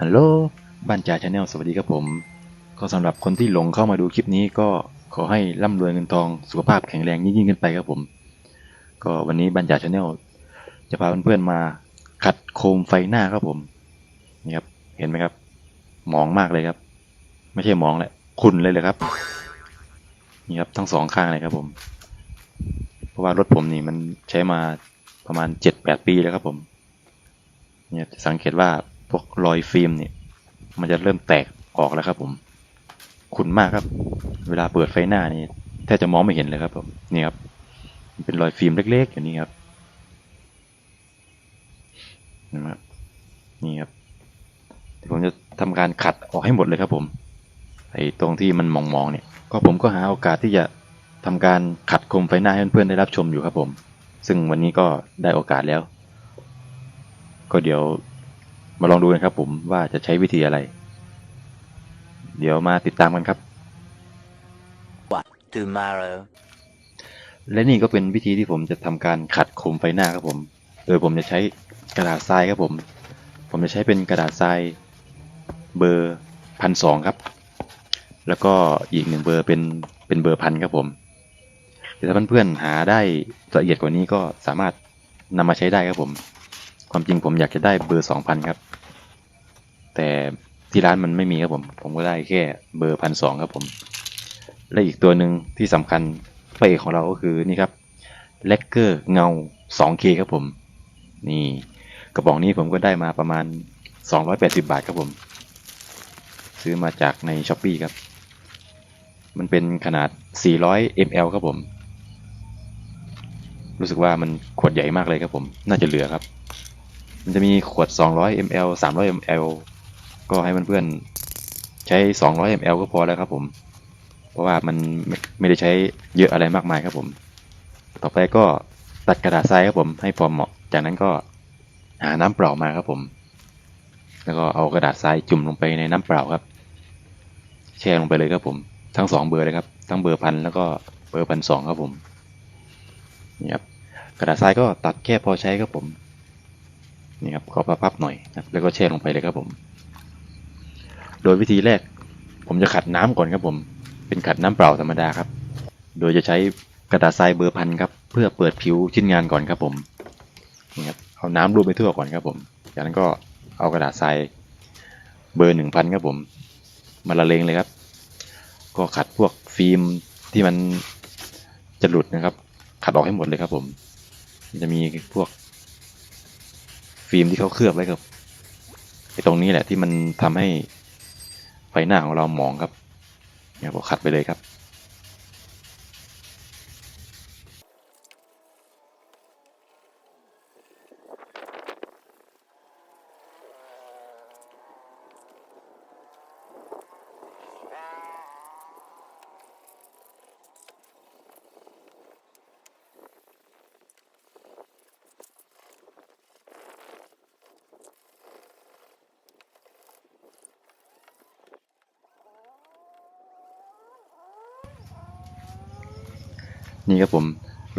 ฮัลโหลบ้านจ่าชาแนลสวัสดีครับผม ก็สำหรับคนที่หลงเข้ามาดูคลิปนี้ก็ขอให้ร่ำรวยเงินทองสุขภาพแข็งแรงยิ่งขึ้นไปครับผม ก็วันนี้บ้านจ่าชาแนลจะพาเพื่อนๆมาขัดโคมไฟหน้าครับผมนี่ครับเห็นไหมครับ หมองมากเลยครับ ไม่ใช่หมองแหละคุณเลยเลยครับนี่ครับทั้งสองข้างเลยครับผม เพราะว่ารถผมนี่มันใช้มาประมาณเจ็ดแปดปีแล้วครับผมเนี่ยสังเกตว่า พวกรอยฟิล์มเนี่ย มันจะเริ่มแตกออกแล้วครับ ผมขุ่นมากครับ เวลาเปิดไฟหน้านี่แทบจะมองไม่เห็นเลยครับผมนี่ครับเป็นรอยฟิล์มเล็กๆอย่างนี้ครับนะครับนี่ครับผมจะทำการขัดออกให้หมดเลยครับ ผมไอ้ตรงที่มันมองๆเนี่ย ก็ผมก็หาโอกาสที่จะทำการขัดคมไฟหน้าให้เพื่อนๆได้รับชมอยู่ครับผม ซึ่งวันนี้ก็ได้โอกาสแล้ว ก็เดี๋ยว มาลองดูกันครับผมว่าจะใช้วิธีอะไร เดี๋ยวมาติดตามกันครับ tomorrow และนี่ก็เป็นวิธีที่ผมจะทำการขัดโคมไฟหน้าครับผม โดยผมจะใช้กระดาษทรายครับผม ผมจะใช้เป็นกระดาษทรายเบอร์พันสองครับ แล้วก็อีกหนึ่งเบอร์เป็นเป็นเบอร์พันครับผมแต่ถ้าเพื่อนๆหาได้ละเอียดกว่านี้ก็สามารถนำมาใช้ได้ครับผม ความจริงผมอยากจะได้เบอร์สองพันครับ แต่ที่ร้านมันไม่มีครับผม ผมก็ได้แค่เบอร์พันสองครับผม และอีกตัวหนึ่งที่สำคัญพระเอกของเราก็คือนี่ครับเลกเกอร์เงา 2K ครับผม นี่กระบอกนี้ผมก็ได้มาประมาณ 280 บาทครับผม ซื้อมาจากใน s h อ p e e ครับ มันเป็นขนาด 400 ml ครับผม รู้สึกว่ามันขวดใหญ่มากเลยครับผม น่าจะเหลือครับ มันจะมีขวด 200 ml 300 ml ก็ให้เพื่อนๆใช้ 200 ml ก็พอแล้วครับผม เพราะว่ามันไม่ได้ใช้เยอะอะไรมากมายครับผม ต่อไปก็ตัดกระดาษทรายครับผมให้พอเหมาะ จากนั้นก็หาน้ำเปล่ามาครับผม แล้วก็เอากระดาษทรายจุ่มลงไปในน้ำเปล่าครับ แช่ลงไปเลยครับผม ทั้งสองเบอร์เลยครับ ทั้งเบอร์พันแล้วก็เบอร์พันสองครับผม นี่ครับ กระดาษทรายก็ตัดแค่พอใช้ครับผม นี่ครับก็พับๆหน่อย แล้วก็แช่ลงไปเลยครับผม โดยวิธีแรก ผมจะขัดน้ำก่อนครับผม เป็นขัดน้ำเปล่าธรรมดาครับ โดยจะใช้กระดาษทรายเบอร์พันครับ เพื่อเปิดผิวชิ้นงานก่อนครับผมนี่ครับเอาน้ำรูปไปทั่วก่อนครับผม จากนั้นก็เอากระดาษทรายเบอร์หนึ่งพันครับผม มาละเลงเลยครับ ก็ขัดพวกฟิล์มที่มันจะหลุดนะครับ ขัดออกให้หมดเลยครับผม จะมีพวก ฟิล์มที่เขาเคลือบไว้ครับไอ้ตรงนี้แหละที่มันทำให้ หน้าของเราหมองครับเนี่ยก็ขัดไปเลยครับ นี่ครับผม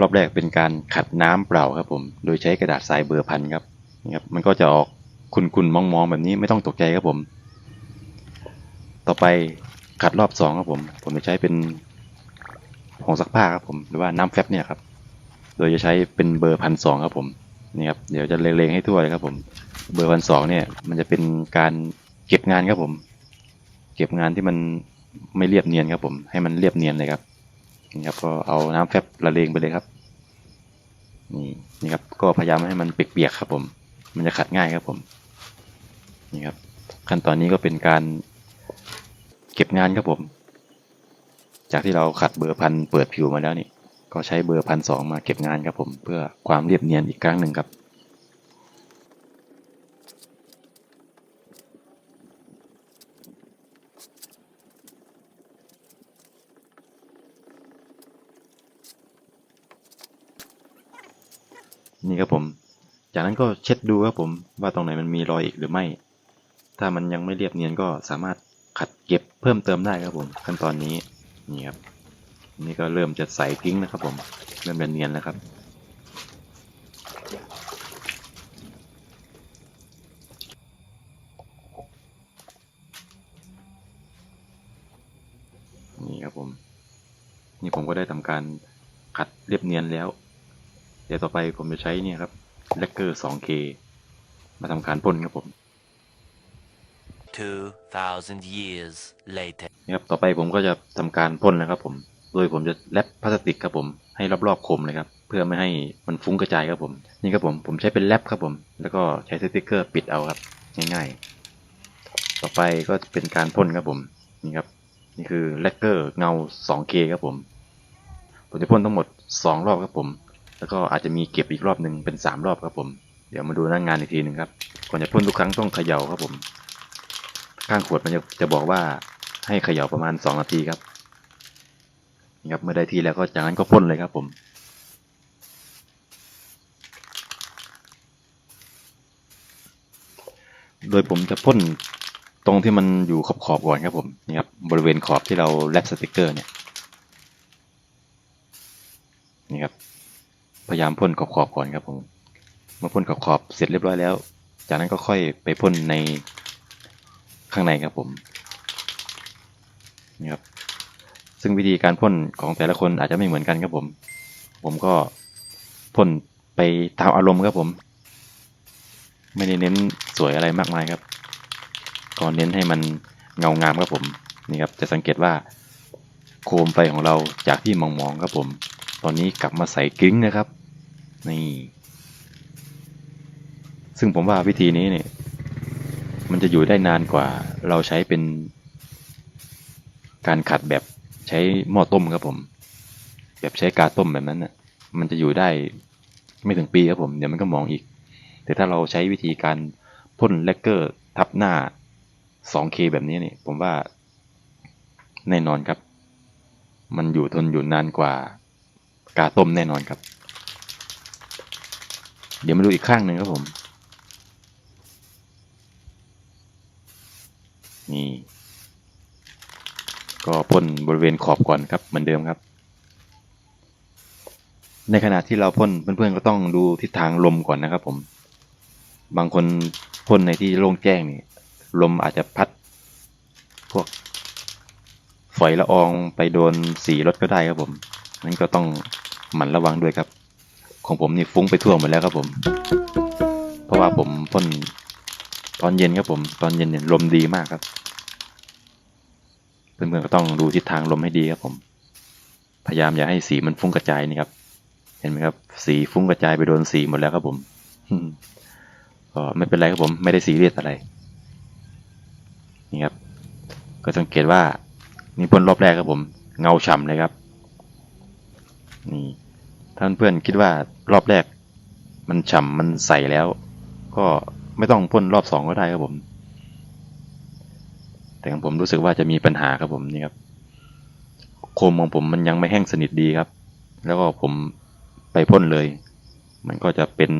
รอบแรกเป็นการขัดน้ำเปล่าครับผม โดยใช้กระดาษทรายเบอร์พันครับนี่ครับ มันก็จะออกคุนๆมองๆแบบนี้ไม่ต้องตกใจครับผม ต่อไปขัดรอบสองครับผม ผมจะใช้เป็นผงซักผ้าครับผมหรือว่าน้ำแฟบเนี่ยครับ โดยจะใช้เป็นเบอร์พันสองครับผมนี่ครับเดี๋ยวจะเลงๆให้ทั่วเลยครับผม เบอร์พันสองเนี่ยมันจะเป็นการเก็บงานครับผม เก็บงานที่มัน ไม่เรียบเนียนครับ ผม ให้มันเรียบเนียนเลยครับนี่ครับ ก็เอาน้ำแฟบละเลงไปเลยครับนี่นี่ครับ ก็พยายามให้มันเปียกๆครับ ผม มันจะขัดง่ายครับผม นี่ครับ ขั้นตอนนี้ก็เป็นการเก็บงานครับผม จากที่เราขัดเบอร์พันเปิดผิวมาแล้วนี่ ก็ใช้เบอร์พันสองมาเก็บงานครับผม เพื่อความเรียบเนียนอีกครั้งหนึ่งครับ นี่ครับผม จากนั้นก็เช็ดดูครับผมว่าตรงไหนมันมีรอยอีกหรือไม่ ถ้ามันยังไม่เรียบเนียนก็สามารถขัดเก็บเพิ่มเติมได้ครับผม ขั้นตอนนี้นี่ครับนี่ก็เริ่มจะใสกิ้งนะครับ ผมเริ่มจะเนียนแล้วครับนี่ครับผม นี่ผมก็ได้ทำการขัดเรียบเนียนแล้ว เดี๋ยวต่อไปผมจะใช้เนี่ยครับแลกเกอร์ 2K มาทำการพ่นครับผม2,000 years later. นะครับต่อไปผมก็จะทำการพ่นนะครับผม โดยผมจะแรปพลาสติกครับผมให้รอบๆคมเลยครับ เพื่อไม่ให้มันฟุ้งกระจายครับผม นี่ครับผมผมใช้เป็นแรปครับผม แล้วก็ใช้สติกเกอร์ปิดเอาครับ ง่ายๆ ต่อไปก็เป็นการพ่นครับผมนี่ครับนี่คือแลกเกอร์เงา 2K ครับผม ผมจะพ่นทั้งหมด 2 รอบครับผม แล้วก็อาจจะมีเก็บอีกรอบหนึ่งเป็น3รอบครับผม เดี๋ยวมาดูหน้างงานอีกทีหนึ่งครับ ก่อนจะพ่นทุกครั้งต้องเขย่าครับผม ข้างขวดมันจะจะบอกว่าให้เขย่าประมาณ2นาทีครับนี่ครับเมื่อได้ที่แล้วก็จากนั้นก็พ่นเลยครับผมโดยผมจะพ่นตรงที่มันอยู่ขอบขอบๆก่อนครับผมนี่ครับบริเวณขอบที่เราแลบสติกเกอร์เนี่ยนี่ครับ พยายามพ่นขอบขอบก่อนครับผมเมื่อพ่นขอบขอบเสร็จเรียบร้อยแล้ว จากนั้นก็ค่อยไปพ่นในข้างในครับผมนี่ครับซึ่งวิธีการพ่นของแต่ละคนอาจจะไม่เหมือนกันครับผม ผมก็พ่นไปตามอารมณ์ครับผม ไม่ได้เน้นสวยอะไรมากมายครับก็เน้นให้มันเงางามครับผมนี่ครับจะสังเกตว่าโคมไฟของเราจากที่มองๆครับผม ตอนนี้กลับมาใส่กิ้งนะครับ นี่ ซึ่งผมว่าวิธีนี้เนี่ย มันจะอยู่ได้นานกว่า เราใช้เป็น การขัดแบบใช้หม้อต้มครับผม แบบใช้กาต้มแบบนั้นน่ะ มันจะอยู่ได้ไม่ถึงปีครับผม เดี๋ยวมันก็มองอีก แต่ถ้าเราใช้วิธีการพ่นแลกเกอร์ทับหน้า 2K แบบนี้นี่ผมว่าแน่นอนครับ มันอยู่ทนอยู่นานกว่า กาต้มแน่นอนครับ เดี๋ยวมาดูอีกข้างหนึ่งครับผม นี่ ก็พ่นบริเวณขอบก่อนครับเหมือนเดิมครับ ในขณะที่เราพ่นเพื่อนๆก็ต้องดูทิศทางลมก่อนนะครับผม บางคนพ่นในที่โล่งแจ้งนี่ลมอาจจะพัด พวกฝอยละอองไปโดนสีรถก็ได้ครับผมนั้นก็ต้อง หมั่นระวังด้วยครับ ของผมนี่ฟุ้งไปทั่วหมดแล้วครับผม เพราะว่าผมพ่นตอนเย็นครับผม ตอนเย็นเนี่ยลมดีมากครับ เพื่อนๆก็ต้องดูทิศทางลมให้ดีครับผม พยายามอย่าให้สีมันฟุ้งกระจายนี่ครับ เห็นไหมครับ สีฟุ้งกระจายไปโดนสีหมดแล้วครับผมก็ไม่เป็นไรครับผม ไม่ได้ซีเรียสอะไร นี่ครับ ก็สังเกตว่านี่พ่นรอบแรกครับผม เงาฉ่ำเลยครับ นี่ ถ้าเพื่อนคิดว่ารอบแรก มันฉ่ำมันใสแล้ว ก็ไม่ต้องพ่นรอบสองก็ได้ครับผม แต่ของผมรู้สึกว่าจะมีปัญหาครับผมนี่ครับโคมของผมมันยังไม่แห้งสนิทดีครับ แล้วก็ผมไปพ่นเลย มันก็จะเป็น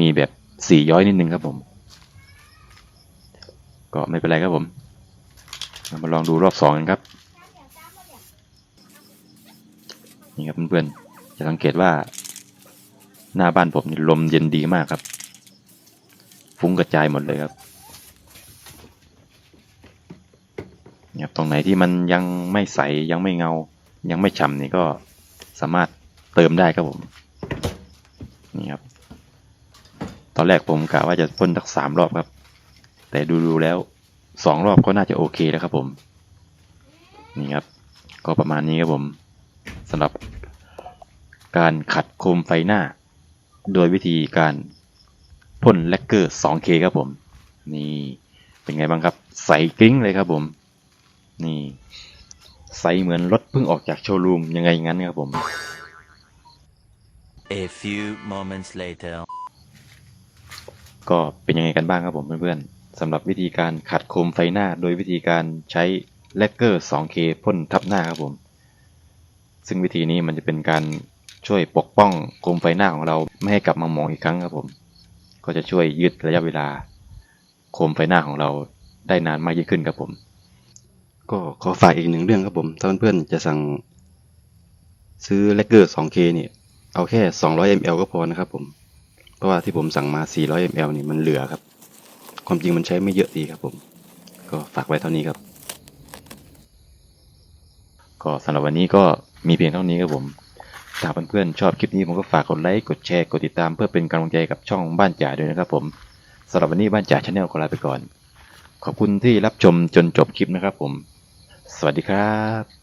มีแบบสีย้อยนิดนึงครับผม ก็ไม่เป็นไรครับผมมาลองดูรอบสองกันครับ นี่ครับเพื่อนๆ จะสังเกตว่า หน้าบ้านผมนี่ลมเย็นดีมากครับ ฟุ้งกระจายหมดเลยครับเนี่ยครับตรงไหนที่มันยังไม่ใสยังไม่เงา ยังไม่ฉ่ำนี่ก็สามารถเติมได้ครับผมนี่ครับ ตอนแรกผมกะว่าจะพ่นสักสามรอบครับ แต่ดูๆแล้วสองรอบก็น่าจะโอเคแล้วครับผม นี่ครับ ก็ประมาณนี้ครับผมสำหรับ การขัดโคมไฟหน้า โดยวิธีการพ่นแลกเกอร์ 2K ครับผม นี่เป็นไงบ้างครับ ใสกริ้งเลยครับผม นี่ ใสเหมือนรถเพิ่งออกจากโชว์รูมยังไงงั้นครับผม A few moments later. ก็เป็นยังไงกันบ้างครับผมเพื่อนๆสำหรับวิธีการขัดโคมไฟหน้า โดยวิธีการใช้แลกเกอร์ 2K พ่นทับหน้าครับผม ซึ่งวิธีนี้มันจะเป็นการ ช่วยปกป้องโคมไฟหน้าของเราไม่ให้กลับมามองอีกครั้งครับผม ก็จะช่วยยืดระยะเวลา โคมไฟหน้าของเราได้นานมากยิ่งขึ้นครับผม ก็ขอฝากอีกหนึ่งเรื่องครับผม ถ้าเพื่อนๆจะสั่งซื้อเลกเกอร์ 2K เนี่ยเอาแค่ 200 ml ก็พอนะครับผม เพราะว่าที่ผมสั่งมา 400 ml นี่มันเหลือครับ ความจริงมันใช้ไม่เยอะดีครับผม ก็ฝากไว้เท่านี้ครับ ก็สำหรับวันนี้ก็มีเพียงเท่านี้ครับผม ถ้าเพื่อนๆชอบคลิปนี้ผมก็ฝากกดไลค์กดแชร์กดติดตามเพื่อเป็นกำลังใจกับช่องบ้านจ่าด้วยนะครับผมสำหรับวันนี้บ้านจ่าชาแนลขอลาไปก่อน ขอบคุณที่รับชมจนจบคลิปนะครับผม สวัสดีครับ